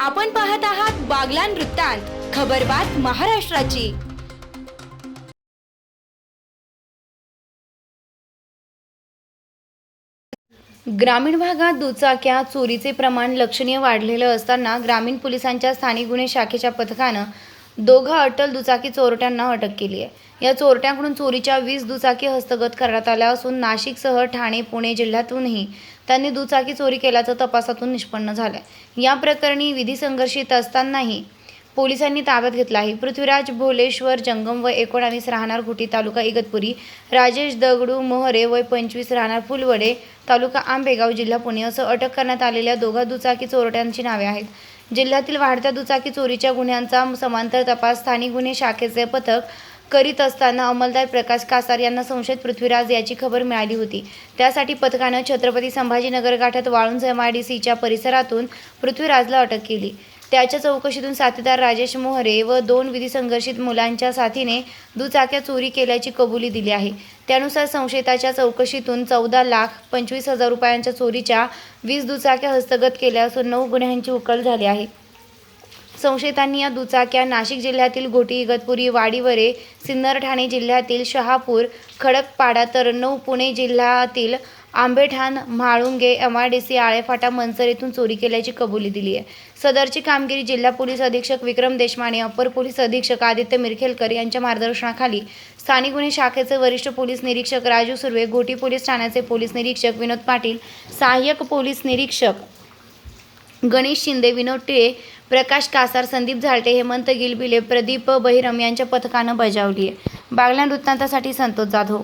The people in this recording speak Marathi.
आपण पाहत आहात बागलान वृत्तांत खबरबात महाराष्ट्राची. ग्रामीण भागात दुचाक्या चोरीचे प्रमाण लक्षणीय वाढलेलं असताना ग्रामीण पोलिसांच्या स्थानिक गुन्हे शाखेच्या पथकानं दोघा अटल दुचाकी चोरट्यांना अटक केली आहे. या चोरट्यांकडून चोरीच्या वीस दुचाकी हस्तगत करण्यात आल्या असून नाशिकसह ठाणे पुणे जिल्ह्यातूनही त्यांनी दुचाकी चोरी केल्याचं तपासातून निष्पन्न झालं या प्रकरणी विधी संघर्षित असतानाही पोलिसांनी ताब्यात घेतला आहे. पृथ्वीराज भोलेश्वर जंगम व एकोणावीस राहणार घोटी तालुका इगतपुरी राजेश दगडू मोहरे वय पंचवीस राहणार फुलवडे तालुका आंबेगाव जिल्हा पुणे असं अटक करण्यात आलेल्या दोघा दुचाकी चोरट्यांची नावे आहेत. जिल्ह्यातील वाढत्या दुचाकी चोरीच्या गुन्ह्यांचा समांतर तपास स्थानिक गुन्हे शाखेचे पथक करीत असताना अंमलदार प्रकाश कासार यांना संशयित पृथ्वीराज याची खबर मिळाली होती. त्यासाठी पथकानं छत्रपती संभाजीनगर गाठ्यात वाळुंज एम आय डी सीच्या परिसरातून पृथ्वीराजला अटक केली. त्याच्या चौकशीतून साथीदार राजेश मोहरे व दोन विधी संघर्षित मुलांच्या साथीने दुचाक्या चोरी केल्याची कबुली दिली आहे. त्यानुसार संशयिताच्या चौकशीतून चौदा लाख पंचवीस हजार रुपयांच्या चोरीच्या वीस दुचाक्या हस्तगत केल्या असून नऊ गुन्ह्यांची उकल झाली आहे. संशयितांनी या दुचाक्या नाशिक जिल्ह्यातील घोटी इगतपुरी वाडीवरे सिन्नर ठाणे जिल्ह्यातील शहापूर खडकपाडा तर नऊ पुणे जिल्ह्यातील Ambethan Mhalunge M I D C Alephata Mansar येथून चोरी केल्याची कबुली दिली आहे. सदरची कामगिरी जिल्हा पोलीस अधीक्षक विक्रम देशमाने अप्पर पोलीस अधीक्षक आदित्य मिरखेलकर यांच्या मार्गदर्शनाखाली स्थानिक गुन्हे शाखेचे वरिष्ठ पोलीस निरीक्षक राजू सुर्वे घोटी पोलीस ठाण्याचे पोलीस निरीक्षक विनोद पाटील सहाय्यक पोलीस निरीक्षक गणेश शिंदे विनोद टिळे प्रकाश कासार संदीप झालटे हेमंत गिलबिले प्रदीप बहिरम यांच्या पथकानं बजावली आहे बागला वृत्तांतासाठी संतोष जाधव